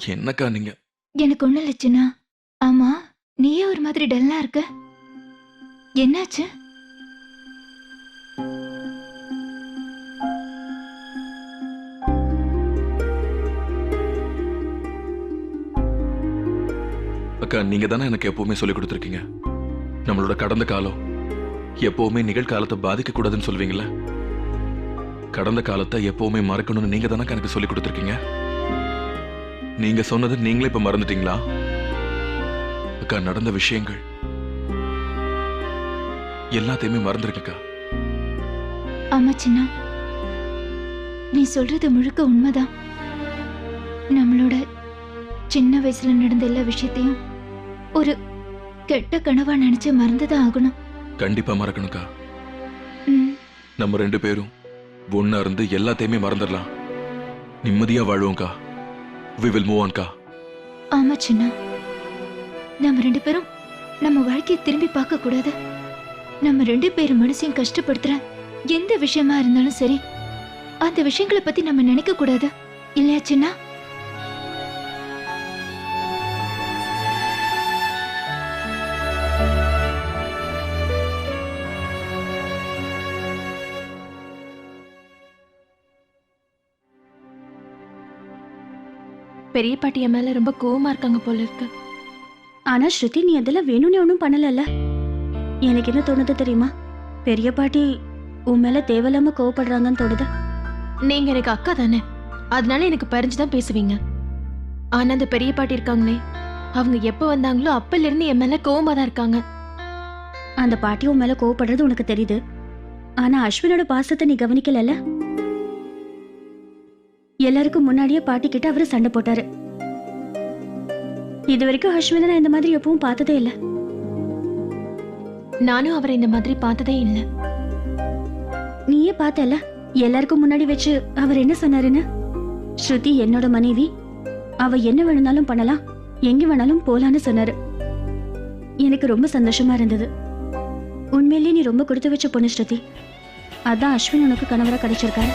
என்னக்கா நீங்க? எனக்கு ஒண்ணு இல்லச்சுனா ஆமா நீயே ஒரு மாதிரி டல்லா இருக்க. என்னாச்சு? அக்கா நீங்க தானே எனக்கு எப்பவுமே சொல்லி கொடுத்துருக்கீங்க. நம்மளோட கடந்த காலம் எப்பவுமே நிகழ்காலத்தை பாதிக்க கூடாதுன்னு சொல்வீங்கல்ல? கடந்த காலத்தை எப்பவுமே மறக்கணும்னு நீங்க தானே எனக்கு சொல்லி கொடுத்துருக்கீங்க? நீங்க சொன்னது நீங்களே இப்ப மறந்துட்டீங்களா? அக்கா நடந்த விஷயங்கள். எல்லாத்தையுமே மறந்துருக்கேக்கா ஆமா சின்ன. நீ சொல்றது முழுக்க உண்மைதான். நம்மளோட சின்ன வயசுல நடந்த எல்லா விஷயத்தையும் ஒரு கெட்ட கனவா நினைச்சு மறந்துதான் ஆகணும். கண்டிப்பா மறக்கணும்க்கா. நம்ம ரெண்டு பேரும் ஒன்னா இருந்து எல்லாத்தையுமே மறந்துடலாம். நிம்மதியா வாழ்வோம்க்கா. வி வில் மூவ் ஆன்க்கா ஆமா சின்ன. நம்ம ரெண்டு பேரும் நம்ம வாழ்க்கையை திரும்பி பார்க்க கூடாது. நம்ம ரெண்டு பேர் மனசையும் கஷ்டப்படுத்துற எந்த விஷயமா இருந்தாலும் சரி அந்த விஷயங்களை பத்தி நம்ம நினைக்க கூடாது. இல்லையா சின்னா? பெரிய பாட்டி என் மேல ரொம்ப கோவமா இருக்காங்க போல இருக்கு. ஆனா ஸ்ருதி நீ அதெல்லாம் வேணும்னு ஒன்றும் பண்ணலல்ல? எனக்கு என்ன தோணுது தெரியுமா? பெரிய பாட்டி உன் மேல தேவையில்லாம கோவப்படுறாங்கன்னு தோணுது? நீங்க எனக்கு அக்கா தானே. அதனால எனக்கு பறிஞ்சுதான் பேசுவீங்க. ஆனா அந்த பெரிய பாட்டி இருக்காங்களே அவங்க எப்ப வந்தாங்களோ அப்பல இருந்து என் மேல கோவமா தான் இருக்காங்க. அந்த பாட்டி உன் மேல கோவப்படுறது உனக்கு தெரியுது. ஆனா அஸ்வினோட பாசத்தை நீ கவனிக்கலல்ல? எல்லாருக்கும் முன்னாடியே பாட்டி கிட்ட அவரு சண்டை போட்டாரு. இது வரைக்கும் அஸ்வினை நான் இந்த மாதிரி எப்பவும் பார்த்ததே இல்ல. நானும் அவரை இந்த மாதிரி பார்த்ததே இல்ல. நீயே பார்த்தல? எல்லாருக்கும் முன்னாடி வச்சு அவர் என்ன சொன்னாருன்னு? ஸ்ருதி என்னோட மனைவி. அவ என்ன வேணும்னாலும் பண்ணலாம். எங்க வேணாலும் போலான்னு சொன்னாரு. எனக்கு ரொம்ப சந்தோஷமா இருந்தது. உண்மையிலேயே நீ ரொம்ப கொடுத்து வச்ச பொண்ணு ஸ்ருதி. அதான் அஸ்வின் உனக்கு கணவரா கிடைச்சிருக்காரு.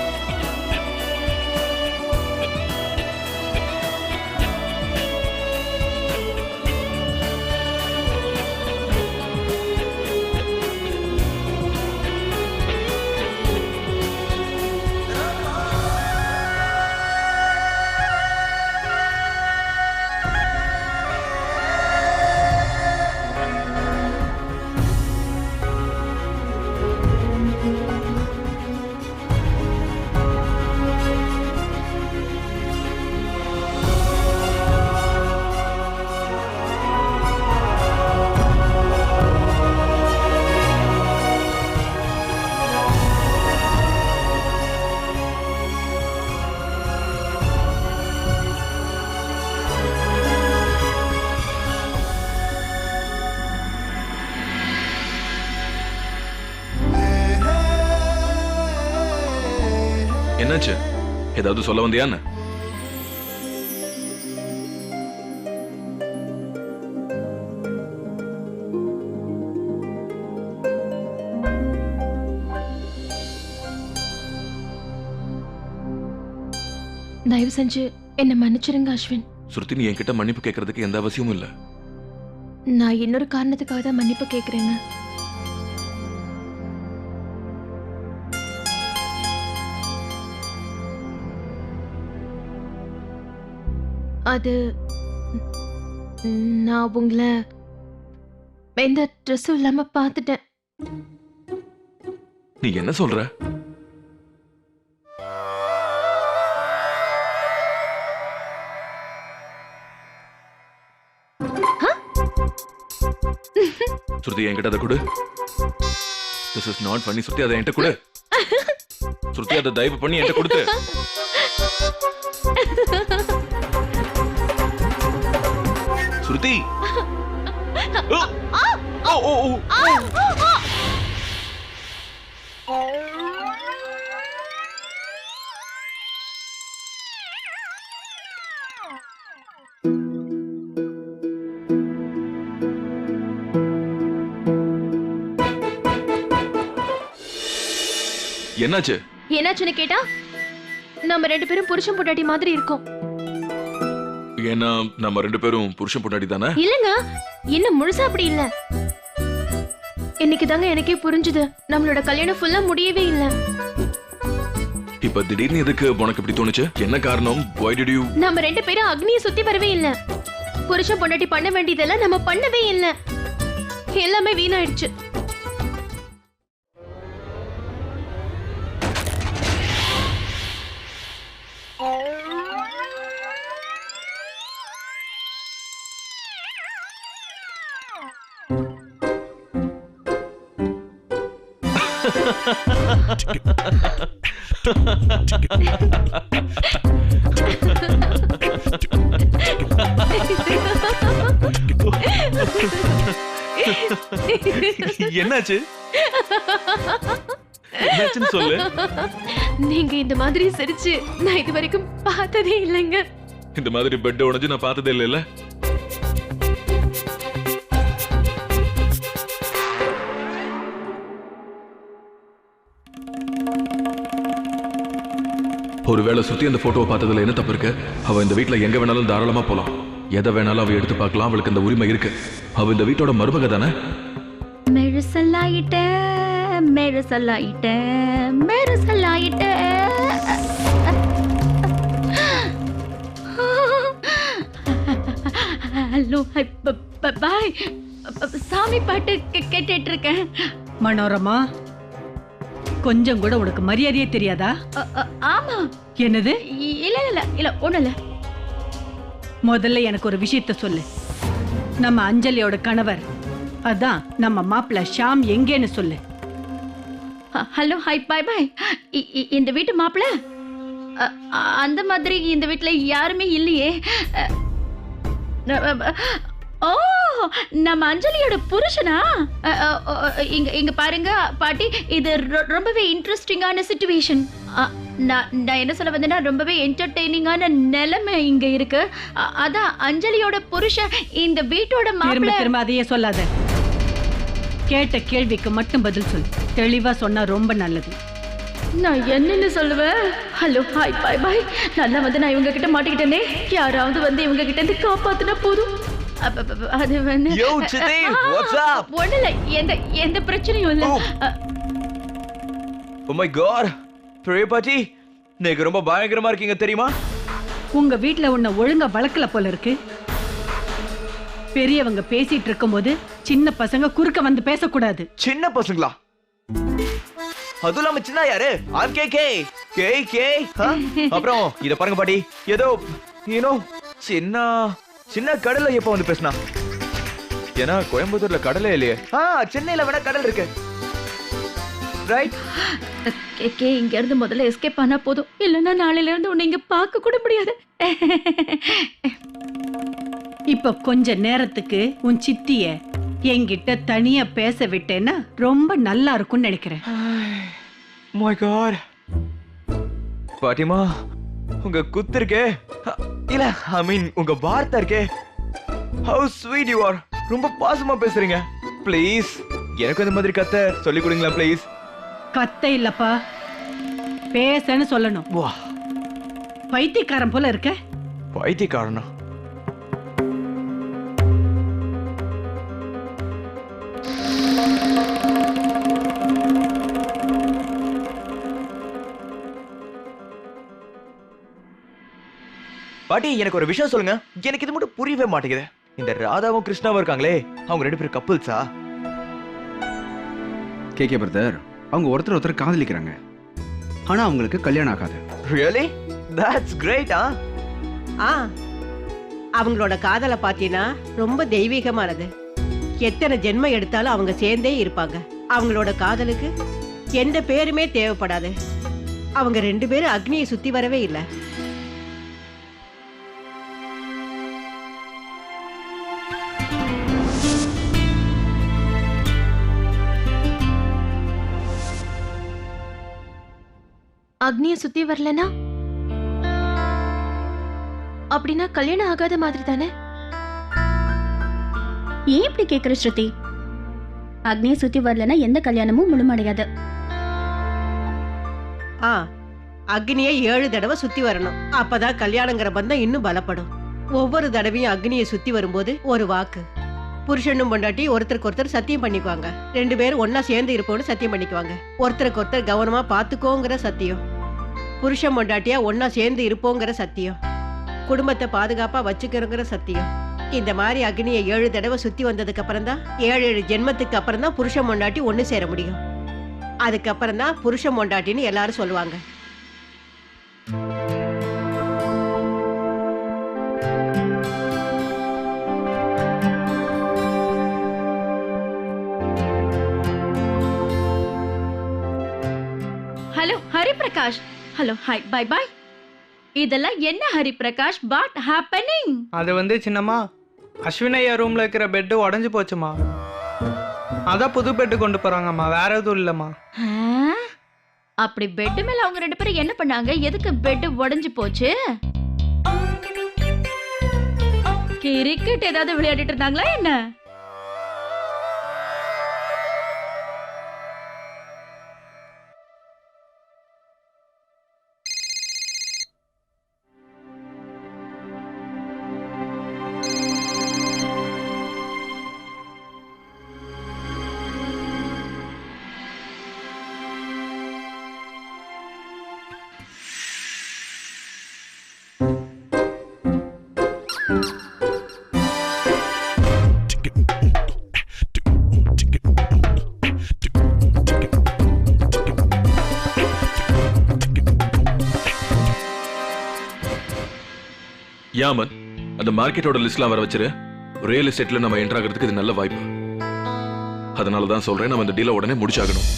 என்னாச்சு? ஏதாவது சொல்ல வந்தியான்னு? தயவு செஞ்சு என்ன மன்னிச்சிருங்க அஸ்வின். சுருத்தி நீ என்கிட்ட மன்னிப்பு கேட்கறதுக்கு எந்த அவசியமும் இல்ல. நான் இன்னொரு காரணத்துக்காக தான் மன்னிப்பு கேக்குறேங்க அது நான் உங்களை எந்த ட்ரெஸ்ஸும் இல்லாம பார்த்துட்டேன் நீ என்ன சொல்ற? ஸ்ருதி என்கிட்ட அதை கொடு. திஸ் இஸ் நாட் பண்ணி ஸ்ருதி அதை என்கிட்ட கொடு. ஸ்ருதி அதை தயவு பண்ணி என்கிட்ட கொடுத்து. ஸ்ருதி. என்னாச்சு? என்னாச்சுன்னு கேட்டா நம்ம ரெண்டு பேரும் புருஷன் பொட்டாட்டி மாதிரி இருக்கோம். ஏன்னா நம்ம ரெண்டு பேரும் புருஷன் பொண்டாடி தானே? இல்லங்க இன்னும் முழுசா அப்படி இல்ல. இன்னைக்கு தாங்க எனக்கே புரிஞ்சுது. நம்மளோட கல்யாணம் ஃபுல்லா முடியவே இல்ல. இப்ப திடீர்னு எதுக்கு உனக்கு இப்படி தோணுச்சு? என்ன காரணம்? Why did you நம்ம ரெண்டு பேரும் அக்னியை சுத்தி வரவே இல்ல. புருஷன் பொண்டாட்டி பண்ண வேண்டியதெல்லாம் நம்ம பண்ணவே இல்ல. எல்லாமே வீணாயிடுச்சு. என்னாச்சு? என்னாச்சுன்னு சொல்லு. நீங்க இந்த மாதிரி சிரிச்சு நான் இது வரைக்கும் பார்த்ததே இல்லைங்க. இந்த மாதிரி பெட் உடைஞ்சு நான் பார்த்ததே இல்லைல்ல? ஒருவேளை சுத்தி அந்த போட்டோவை பார்த்ததுல என்ன தப்பு இருக்கு? அவ இந்த வீட்ல எங்க வேணாலும் தாராளமா போலாம். எதை வேணாலும் அவ எடுத்து பார்க்கலாம் அவளுக்கு அந்த உரிமை இருக்கு. அவ இந்த வீட்டோட மருமக தானே? மெழுசல்லாயிட்டேன் மெழுசல்லாயிட்டேன் மெழுசல்லாயிட்டேன் ஹலோ பாய். சாமி பாட்டு கே- கேட்டுட்டு இருக்கேன். மனோரமா? கொஞ்சம் கூட உனக்கு மரியாதையே தெரியாதா? அ- அ- ஆமா. என்னது? இ- இல்ல இல்ல இல்ல இல்ல முதல்ல எனக்கு ஒரு விஷயத்த சொல்லு. நம்ம அஞ்சலியோட கணவர். அதான் நம்ம மாப்பிள்ள ஷாம் எங்கேன்னு சொல்லு. ஹ- ஹலோ ஹாய் பாய் பாய். இ- இ- இந்த வீட்டு மாப்பிள்ள? அ- அ- அந்த மாதிரி இந்த வீட்ல யாருமே இல்லையே. அ, அ, அ, ஓ நம்ம அஞ்சலியோட புருஷனா? இங்க இங்க பாருங்க பாட்டி இது ரொம்பவே இன்ட்ரெஸ்டிங்கான சுச்சுவேஷன் நான் நான் என்ன சொல்ல வந்தேன்னா ரொம்பவே என்டர்டெய்னிங்கான நிலைமை இங்க இருக்கு. அதான் அஞ்சலியோட புருஷன் இந்த வீட்டோட மாப்பிள்ள திரும்ப அதையே சொல்லாத. கேட்ட கேள்விக்கு மட்டும் பதில் சொல்லு தெளிவா சொன்னா ரொம்ப நல்லது. நான் என்னன்னு சொல்லுவேன் ஹலோ ஹாய் பாய் பாய் நல்லா வந்து நான் இவங்க கிட்ட மாட்டிக்கிட்டேனே. யாராவது வந்து இவங்க கிட்ட இருந்து காப்பாத்துனா போதும். அது வந்து Yo, Chiti, what's up? ஒண்ணு இல்ல எந்த எந்த பிரச்சனையும் இல்ல. My god. பெரிய பாட்டி நீங்க ரொம்ப பயங்கரமா இருக்கீங்க தெரியுமா? உங்க வீட்ல உன்னை ஒழுங்கா வளர்க்கல போல இருக்கு. பெரியவங்க பேசிட்டு இருக்கும்போது சின்ன பசங்க குறுக்க வந்து பேசக்கூடாது. சின்ன பசங்களா? அதுவும் இல்லாம சின்ன யாரு? R K K K K அப்புறம் இத பாருங்க பாட்டி. ஏதோ யூனோ சின்ன சின்ன கடல்ல எப்ப வந்து பேசினா? ஏன்னா கோயம்புத்தூர்ல கடலே இல்லையே. ஆ சென்னையில வேணா கடல் இருக்கு. ரைட் கே கே இங்க இருந்து முதல்ல எஸ்கேப் ஆனா போதும். இல்லைன்னா நாளையில இருந்து உன்னை இங்க பார்க்க கூட முடியாது. இப்ப கொஞ்ச நேரத்துக்கு உன் சித்திய என்கிட்ட தனியா பேச விட்டேன்னா ரொம்ப நல்லா இருக்கும்னு நினைக்கிறேன். மை காட் பாட்டிமா உங்க குத்து இருக்கே இல்ல ஐ மீன் உங்க வார்த்தை இருக்கே. ஹவு ஸ்வீட் யூ ஆர் ரொம்ப பாசமா பேசுறீங்க. ப்ளீஸ் எனக்கு இந்த மாதிரி கத்த சொல்லி கொடுங்களா ப்ளீஸ் கத்த இல்லப்பா. பேசன்னு சொல்லணும். வா. பைத்தியக்காரன் போல இருக்க. பைத்தியக்காரனா? பாட்டி எனக்கு ஒரு விஷயம் சொல்லுங்க. எனக்கு இது மட்டும் புரியவே மாட்டேங்குது. இந்த ராதாவும் கிருஷ்ணாவும் இருக்காங்களே அவங்க ரெண்டு பேரும் கப்புள்ஸா கேகே பிரதர் அவங்க ஒருத்தர் ஒருத்தர் காதலிக்கிறாங்க. ஆனா அவங்களுக்கு கல்யாணம் ஆகாது. ரியலி தட்ஸ் கிரேட் ஆ? ஆ. அவங்களோட காதலை பார்த்தீங்கன்னா ரொம்ப தெய்வீகமானது. எத்தனை ஜென்மம் எடுத்தாலும் அவங்க சேர்ந்தே இருப்பாங்க. அவங்களோட காதலுக்கு எந்த பேருமே தேவைப்படாது. அவங்க ரெண்டு பேரும் அக்னியை சுத்தி வரவே இல்லை. அக்னிய சுத்தி வரலனா? அப்படின்னா கல்யாணம் ஆகாத மாதிரி தானே? ஏன் இப்படி கேக்குற ஸ்ருதி? அக்னியை சுத்தி வரலன்னா எந்த கல்யாணமும் முழுமடையாது. ஆ அக்னியை ஏழு தடவை சுத்தி வரணும். அப்பதான் கல்யாணங்கிற பந்தம் இன்னும் பலப்படும். ஒவ்வொரு தடவையும் அக்னியை சுத்தி வரும்போது ஒரு வாக்கு. புருஷனும் பொண்டாட்டி ஒருத்தருக்கு ஒருத்தர் சத்தியம் பண்ணிக்குவாங்க. ரெண்டு பேரும் ஒண்ணா சேர்ந்து இருப்போம்னு சத்தியம் பண்ணிக்குவாங்க. ஒருத்தருக்கு ஒருத்தர் கவனமா பாத்துக்கோங்கிற சத்தியம். புருஷன் பொண்டாட்டியா ஒன்றா சேர்ந்து இருப்போங்கிற சத்தியம். குடும்பத்தை பாதுகாப்பா வச்சுக்கிறோங்கிற சத்தியம். இந்த மாதிரி அக்னியை ஏழு தடவை சுத்தி வந்ததுக்கு அப்புறம் தான் ஏழு ஏழு ஜென்மத்துக்கு அப்புறம் தான் புருஷன் பொண்டாட்டி ஒன்று சேர முடியும். அதுக்கப்புறம் தான் புருஷன் பொண்டாட்டின்னு எல்லாரும் சொல்லுவாங்க. Hello Hariprakash. Hello hi bye bye இதெல்லாம் என்ன ஹரிபிரகாஷ்? வாட் ஹேப்பனிங் அது வந்து சின்னம்மா அஸ்வினையா ரூம்ல இருக்கிற பெட்டு உடஞ்சு போச்சுமா அதான் புது பெட்டு கொண்டு போறாங்கம்மா வேற எதுவும் இல்லம்மா. அப்படி பெட் மேல அவங்க ரெண்டு பேரும் என்ன பண்ணாங்க? எதுக்கு பெட் உடைஞ்சு போச்சு? கிரிக்கெட் ஏதாவது விளையாடிட்டு இருந்தாங்களா என்ன? யாமன் அந்த மார்க்கெட்டோட லிஸ்ட்லாம் வர வச்சிரு. ரியல் எஸ்டேட்ல நம்ம என்டர் ஆகிறதுக்கு இது நல்ல வாய்ப்பு. அதனால தான் சொல்றேன் நம்ம இந்த டீலை உடனே முடிச்சாகணும்.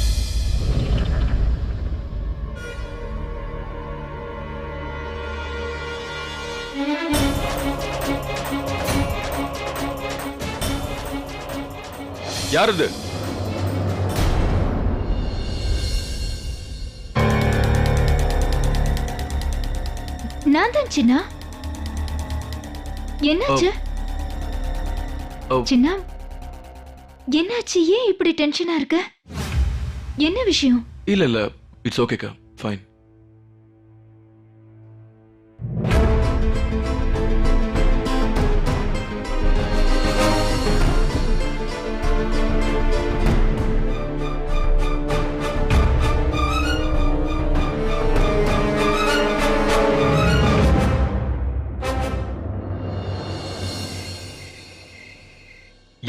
யார் இது? நான் தான் சின்னா. என்னாச்சு. சின்னா என்னாச்சு? ஏன் இப்படி டென்ஷனா இருக்க? என்ன விஷயம்? இல்ல இல்ல. இட்ஸ் ஓகேக்கா ஃபைன்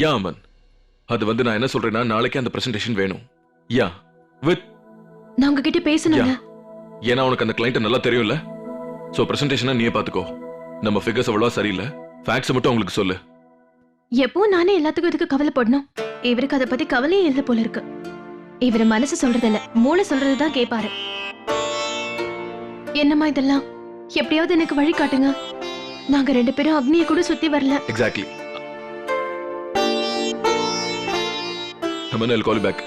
யா அமன் அது வந்து நான் என்ன சொல்றேன்னா நாளைக்கு அந்த பிரசன்டேஷன் வேணும். யா வித் நான் உங்ககிட்ட பேசணுங்க ஏன்னா உனக்கு அந்த கிளைண்ட் நல்லா தெரியும்ல. சோ பிரசன்டேஷனை நீயே பாத்துக்கோ நம்ம ஃபிகர்ஸ் அவ்வளவா சரியில்லை. ஃபேக்ட்ஸ் மட்டும் உங்களுக்கு சொல்லு. எப்பவும் நானே எல்லாத்துக்கும் இதுக்கு கவலைப்படணும். இவருக்கு அதை பத்தி கவலையே இல்லை போல இருக்கு. இவர் மனசு சொல்றதில்ல. மூளை சொல்றதுதான் கேட்பாரு என்னம்மா இதெல்லாம்? எப்படியாவது எனக்கு வழி காட்டுங்க. நாங்க ரெண்டு பேரும் அக்னியை கூட சுத்தி வரல. எக்ஸாக்ட்லி அமன் கால் பேக்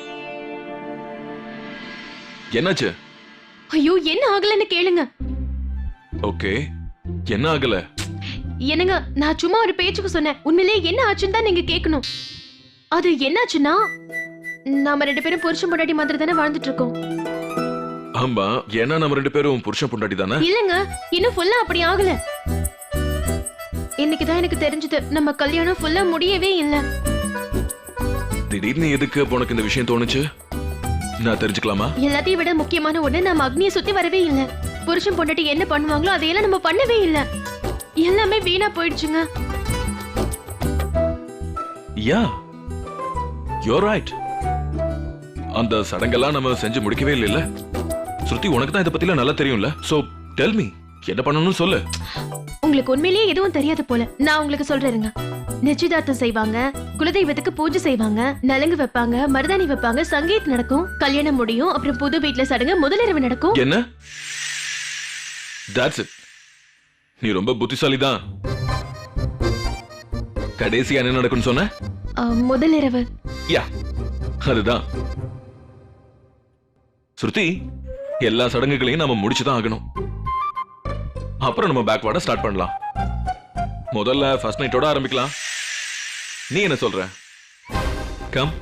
என்னாச்சு? ஐயோ என்ன ஆகலைன்னு கேளுங்க. ஓகே என்ன ஆகல? என்னங்க நான் சும்மா ஒரு பேச்சுக்கு சொன்னேன். உண்மையிலேயே என்ன ஆச்சுன்னு தான் நீங்க கேட்கணும். அது என்னாச்சுன்னா நாம ரெண்டு பேரும் புருஷன் பொண்டாட்டி மாதிரி தானே வாழ்ந்துட்டு இருக்கோம் ஆமா ஏன்னா நம்ம ரெண்டு பேரும் புருஷன் பொண்டாட்டி தானே? இல்லங்க இன்னும் ஃபுல்லா அப்படி ஆகல. இன்னைக்கு தான் எனக்கு தெரிஞ்சது நம்ம கல்யாணம் ஃபுல்லா முடியவே இல்ல. திடீர்னு எதுக்கு உனக்கு இந்த விஷயம் தோணுச்சு? நான் தெரிஞ்சுக்கலாமா? எல்லாத்தையும் விட முக்கியமான ஒண்ணு நம்ம அக்னியை சுத்தி வரவே இல்ல. புருஷன் பொண்டாட்டி என்ன பண்ணுவாங்களோ அதையெல்லாம் நம்ம பண்ணவே இல்ல. எல்லாமே வீணா போயிடுச்சுங்க. யா யூர் ரைட் அந்த சடங்கெல்லாம் நம்ம செஞ்சு முடிக்கவே இல்லைல்ல? ஸ்ருதி உனக்கு தான் இதை பத்திலாம் நல்லா தெரியும்ல? சோ டெல் மீ என்ன பண்ணணும்னு சொல்லு. உங்களுக்கு உண்மையிலேயே எதுவும் தெரியாது போல. நான் உங்களுக்கு சொல்றேங்க நிச்சயதார்த்தம் செய்வாங்க குலதெய்வத்துக்கு பூஜை செய்வாங்க நலங்கு வைப்பாங்க மருதாணி வைப்பாங்க சங்கீத் நடக்கும் கல்யாணம் முடியும் அப்புறம் புது வீட்ல சடங்கு முதலிரவு நடக்கும். என்ன? தட்ஸ் இட் நீ ரொம்ப புத்திசாலி தான் கடைசியா என்ன நடக்கும்னு சொன்ன? முதலிரவு. யா அதுதான். ஸ்ருதி எல்லா சடங்குகளையும் நாம முடிச்சுதான் ஆகணும். அப்புறம் நம்ம பேக்வார்டா ஸ்டார்ட் பண்ணலாம். முதல்ல ஃபர்ஸ்ட் நைட்டோட ஆரம்பிக்கலாம். நீ என்ன சொல்ற? கம்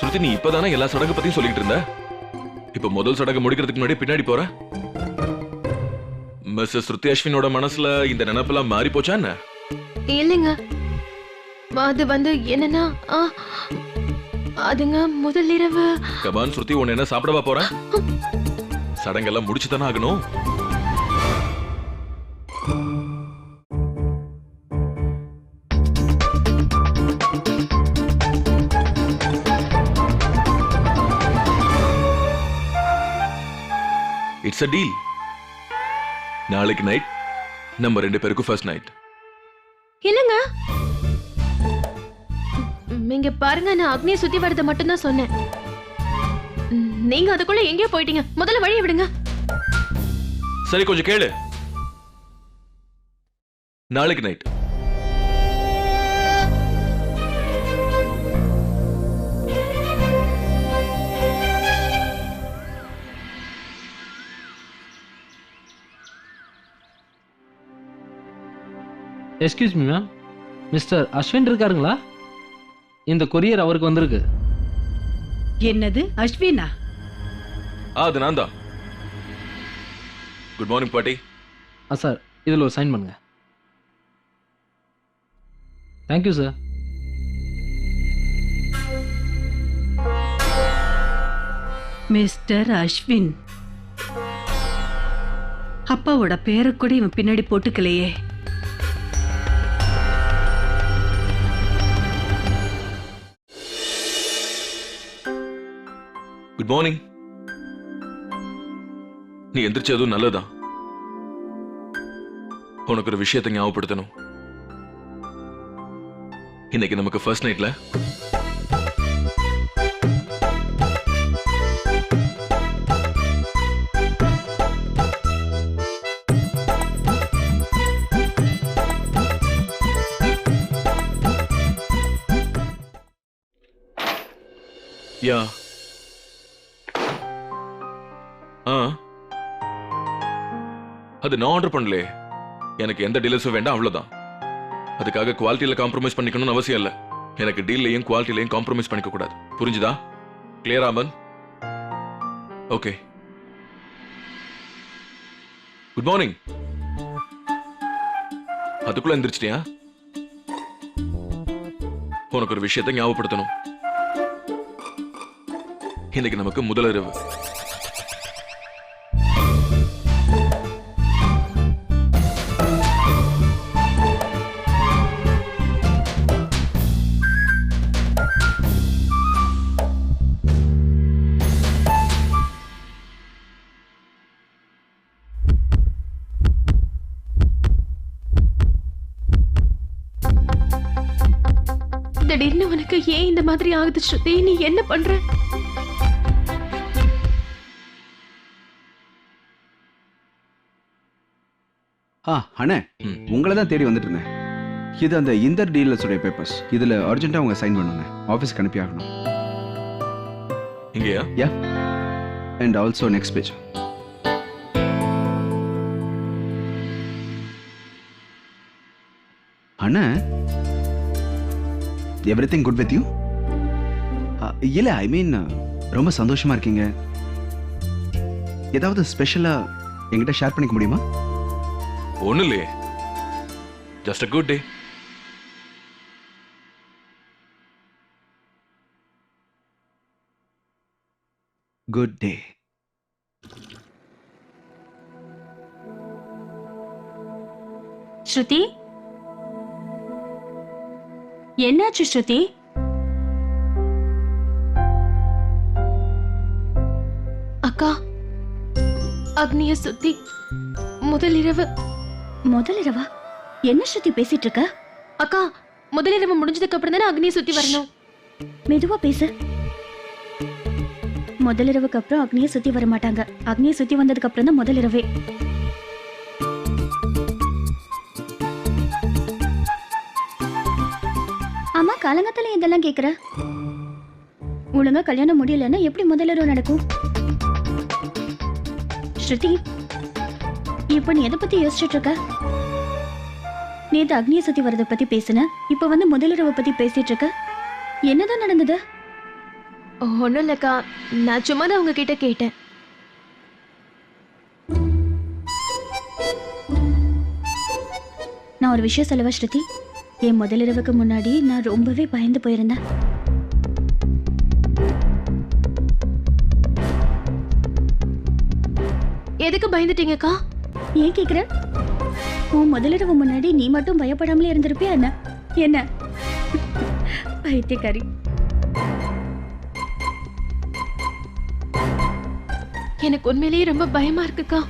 ஸ்ருதி நீ இப்பதானே எல்லா சடங்கு பத்தியும் சொல்லிட்டு இருந்த? இப்ப முதல் சடங்கு முடிக்கிறதுக்கு முன்னாடி பின்னாடி போற? மிஸ் ஸ்ருதி அஸ்வினோட மனசுல இந்த நினைப்பெல்லாம் மாறி போச்சா என்ன? இல்லைங்க. அது வந்து என்னன்னா அதுங்க முதல் இரவு. கபான் ஸ்ருதி உன்னை என்ன சாப்பிடவா போற சடங்கெல்லாம் முடிச்சு தானே ஆகணும். இட்ஸ் அ டீல் நாளைக்கு நைட் நம்ம ரெண்டு பேருக்கும் ஃபர்ஸ்ட் நைட் இல்லைங்க ம், இங்க பாருங்க நான் அக்னியை சுத்தி வரத மட்டும் தான் சொன்னேன். நீங்க அதுக்குள்ள எங்கேயோ போயிட்டீங்க. முதல்ல வழியை விடுங்க. சரி கொஞ்சம் கேளு. நாளைக்கு night excuse me ma'am mister Ashwin இருக்காருங்களா? இந்த கொரியர் அவருக்கு வந்திருக்கு. என்னது? அஸ்வினா? ஆ அது நான் தான் குட் மார்னிங் பாட்டி. ஆ சார் இதில் ஒரு சைன் பண்ணுங்க. Thank you sir mister Ashwin. அப்பாவோட பேரை கூட இவன் பின்னாடி போட்டுக்கலையே. குட் மார்னிங் நீ எந்திரிச்சதும் நல்லதான் உனக்கு ஒரு விஷயத்தை ஞாபகப்படுத்தணும். இன்னைக்கு நமக்கு ஃபர்ஸ்ட் நைட்ல யா. அது நான் ஆர்டர் பண்ணலே. எனக்கு எந்த டீலர்ஸும் வேண்டாம் அவ்வளோதான் அதுக்காக குவாலிட்டியில் காம்ப்ரமைஸ் பண்ணிக்கணும்னு அவசியம் இல்லை. எனக்கு டீல்லையும் குவாலிட்டிலையும் காம்ப்ரமைஸ் பண்ணிக்க கூடாது புரிஞ்சுதா? Clear Amen okay good morning அதுக்குள்ள எந்திரிச்சிட்டியா? உனக்கு ஒரு விஷயத்தை ஞாபகப்படுத்தணும். இன்னைக்கு நமக்கு முதல் மாதிரி ஆகுது ஸ்ருதி. நீ என்ன பண்ற? ஆ அண்ணே. உங்களை தான் தேடி வந்துட்டு இருந்தேன். இது அந்த இந்தர் டீலர்ஸுடைய பேப்பர்ஸ் இதில் அர்ஜென்ட்டாக அவங்க சைன் பண்ணுங்க ஆஃபீஸ்க்கு அனுப்பி ஆகணும். இங்கேயா? அண்ட் ஆல்சோ நெக்ஸ்ட் பேஜ் அண்ணா everything good with you இல்லை ஐ மீன் ரொம்ப சந்தோஷமா இருக்கீங்க. ஏதாவது ஸ்பெஷலாக என்கிட்ட ஷேர் பண்ணிக்க முடியுமா? ஒண்ணு இல்லையே. Just a good day good day Shruti? என்னாச்சு ஸ்ருதி? அக்னிய சுத்தி முதல் இரவு முதல் இரவா என்ன ஸ்ருதி பேசிட்டு இருக்க அக்கா முதல் இரவு முடிஞ்சதுக்கு அப்புறம் தானே அக்னியை சுத்தி வரணும். மெதுவா பேசு. முதல் இரவுக்கு அப்புறம் அக்னியை சுத்தி வர மாட்டாங்க. அக்னியை சுத்தி வந்ததுக்கு அப்புறம் தான் முதல் இரவே ஆமா காலங்கத்துல இதெல்லாம் கேக்குற? ஒழுங்கா கல்யாணம் முடியலன்னா எப்படி முதல் இரவு நடக்கும்? ஸ்ருதி இப்ப நீ எதை பத்தி யோசிச்சுட்டு இருக்க? நேத்து அக்னியை சுத்தி வரத பத்தி பேசுன இப்ப வந்து முதல் இரவை பத்தி பேசிட்டு இருக்க. என்னதான் நடந்தது? ஒன்றும் இல்லைக்கா நான் சும்மா தான் உங்ககிட்ட கேட்டேன். நான் ஒரு விஷயம் சொல்லவா ஸ்ருதி? என் முதலிரவுக்கு முன்னாடி நான் ரொம்பவே பயந்து போயிருந்தேன். எதுக்கு பயந்துட்டீங்கக்கா? ஏன் கேக்குற? உன் முதலிரவு முன்னாடி நீ மட்டும் பயப்படாமலே இருந்திருப்பியா என்ன? என்ன? பைத்தியக்காரி. எனக்கு உண்மையிலேயே ரொம்ப பயமா இருக்குக்கா.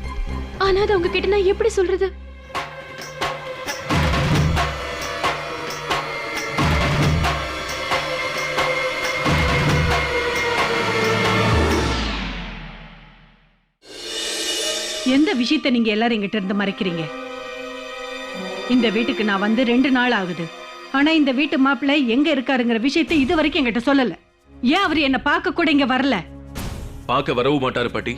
ஆனா அது உங்ககிட்ட நான் எப்படி சொல்றது? விஷயத்தை நீங்க எல்லாரும் எங்கிட்ட இருந்து மறைக்கிறீங்க. இந்த வீட்டுக்கு நான் வந்து ரெண்டு நாள் ஆகுது. ஆனா இந்த வீட்டு மாப்பிள்ளை எங்க இருக்காருங்கிற விஷயத்தை இது வரைக்கும் என்கிட்ட சொல்லல. ஏன் அவர் என்ன பார்க்க கூட இங்க வரல? பார்க்க வரவும் மாட்டாரு பாட்டி.